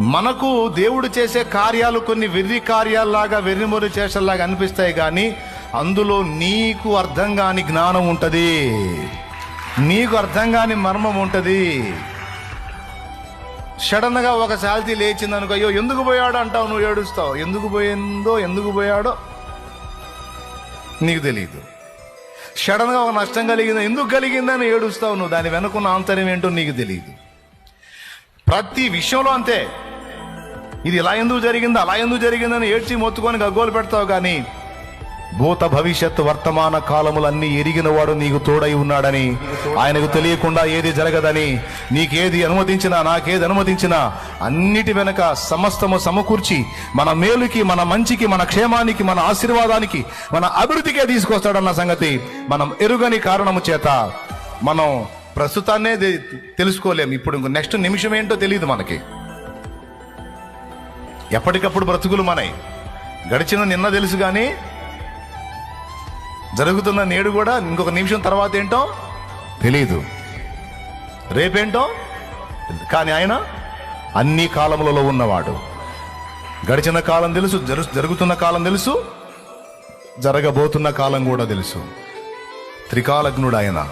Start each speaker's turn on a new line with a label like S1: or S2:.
S1: మనకు దేవుడు చేసే కార్యాలు కొన్ని వెర్రి కార్యాల్లాగా వెర్రిమొరి చేసేలాగా అనిపిస్తాయి కానీ అందులో నీకు అర్థం కాని జ్ఞానం ఉంటుంది. నీకు అర్థం కాని మర్మం ఉంటుంది. సడన్గా ఒక శాల్తీ లేచింది అనుకో అయ్యో ఎందుకు పోయాడో అంటావు నువ్వు ఏడుస్తావు? ఎందుకు పోయిందో ఎందుకు పోయాడో నీకు తెలియదు సడన్గా ఒక నష్టం కలిగిందో ఎందుకు కలిగిందని ఏడుస్తావు నువ్వు? దాని వెనుకున్న ఆంతర్యం ఏంటో నీకు తెలియదు ప్రతి విషయంలో అంతే. ఇది ఇలా ఎందుకు జరిగింది? అలా ఎందుకు జరిగిందని ఏడ్చి మొత్తుకొని గగ్గోలు పెడతావు కానీ భూత భవిష్యత్తు వర్తమాన కాలములన్నీ ఎరిగిన వాడు నీకు తోడై ఉన్నాడని ఆయనకు తెలియకుండా ఏది జరగదని నీకేది అనుమతించినా నాకేది అనుమతించినా అన్నిటి వెనక సమస్తము సమకూర్చి మన మేలుకి మన మంచికి మన క్షేమానికి మన ఆశీర్వాదానికి మన అభివృద్ధికే తీసుకొస్తాడన్న సంగతి మనం ఎరుగని కారణము చేత మనం ప్రస్తుతాన్నే తెలుసుకోలేము తెలుసుకోలేం. ఇప్పుడు నెక్స్ట్ నిమిషం ఏంటో తెలియదు మనకి. ఎప్పటికప్పుడు బ్రతుకులు మనై గడిచిన నిన్న తెలుసు కానీ జరుగుతున్న నేడు కూడా ఇంకొక నిమిషం తర్వాత ఏంటో తెలియదు రేపేంటో కానీ ఆయన అన్ని కాలములలో ఉన్నవాడు. గడిచిన కాలం తెలుసు జరు- జరుగుతున్న కాలం తెలుసు జరగబోతున్న కాలం కూడా తెలుసు. త్రికాలజ్ఞుడు ఆయన.